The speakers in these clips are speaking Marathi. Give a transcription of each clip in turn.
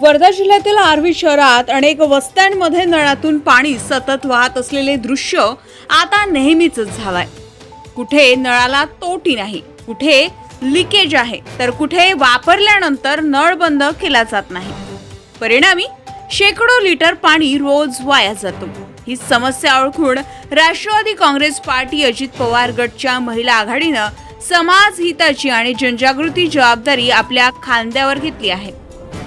वर्धा जिल्ह्यातील आर्वी शहरात अनेक वस्त्यांमध्ये नळातून पाणी सतत वाहत असलेले दृश्य आता नेहमीच झालंय. कुठे नळाला तोटी नाही कुठे लिकेज आहे तर कुठे वापरल्यानंतर नळ बंद केला जात नाही. परिणामी शेकडो लिटर पाणी रोज वाया जातो. ही समस्या ओळखून राष्ट्रवादी काँग्रेस पार्टी अजित पवार गटच्या महिला आघाडीनं समाज हिताची आणि जनजागृती जबाबदारी आपल्या खांद्यावर घेतली आहे.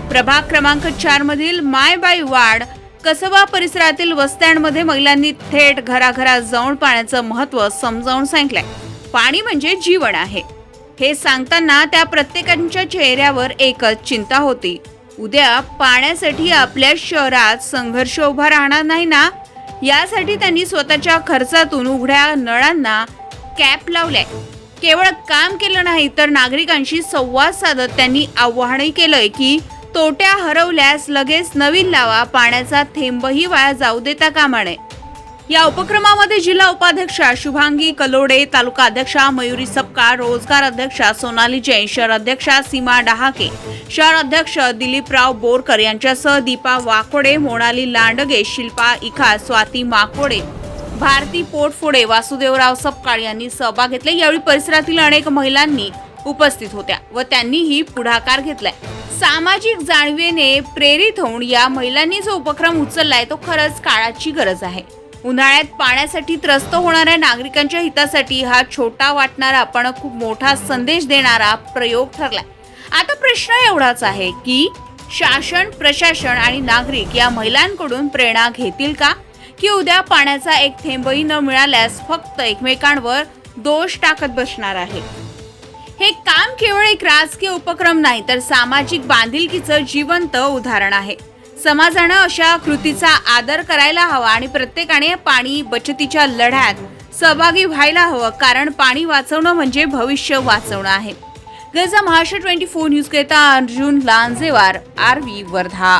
प्रभाग क्रमांक चार मधील माय बाई वाड कसबा परिसरातील वस्त्यांमध्ये महिलांनी थेट घराघरात जाऊन पाण्याचं महत्त्व समजावून सांगितलंय. पाणी म्हणजे जीवन आहे. हे सांगताना त्या प्रत्येकाच्या चेहऱ्यावर एकच चिंता होती. उद्या पाण्यासाठी आपल्या शहरात संघर्ष उभा राहणार नाही ना? यासाठी त्यांनी स्वतःच्या खर्चातून उघड्या नळांना कॅप लावल्या. केवळ काम केलं नाही तर नागरिकांशी संवाद साधत त्यांनी आव्हानही केलंय की तोट्या हरवल्यास लगेच नवीन लावा पाण्याचा थेंबही वाया जाऊ देता कामा नये. या उपक्रमामध्ये जिल्हा उपाध्यक्षा शुभांगी कलोडे तालुका अध्यक्षा मयुरी सपकाळ रोजगार अध्यक्षा सोनाली जैन शहर अध्यक्षा सीमा डहाके शहर अध्यक्ष दिलीपराव बोरकर यांच्यासह दीपा वाकोडे मोनाली लांडगे शिल्पा इखा स्वाती माकोडे भारती पोटफोडे वासुदेवराव सपकाळ यांनी सहभाग घेतले. यावेळी परिसरातील अनेक महिलांनी उपस्थित होत्या व त्यांनीही पुढाकार घेतलाय. सामाजिक जाणवेने प्रेरित होऊन या महिलांनी जो उपक्रम उचललाय तो खरंच काळाची गरज आहे. उन्हाळ्यात पाण्यासाठी त्रस्त होणाऱ्या नागरिकांच्या हितासाठी हा छोटा वाटणारा पण खूप मोठा संदेश देणारा प्रयोग ठरलाय. आता प्रश्न एवढाच आहे की शासन प्रशासन आणि नागरिक या महिलांकडून प्रेरणा घेतील का? की उद्या पाण्याचा एक थेंबही न मिळाल्यास फक्त एकमेकांवर दोष टाकत बसणार आहे. हे काम केवळ एक राजकीय उपक्रम नाही तर सामाजिक बांधिलकीचं जिवंत उदाहरण आहे. समाजानं अशा कृतीचा आदर करायला हवा आणि प्रत्येकाने पाणी बचतीच्या लढ्यात सहभागी व्हायला हवं कारण पाणी वाचवणं म्हणजे भविष्य वाचवणं आहे. गजा महाराष्ट्र ट्वेंटी फोर न्यूज करता अर्जुन लांजेवार आरवी वर्धा.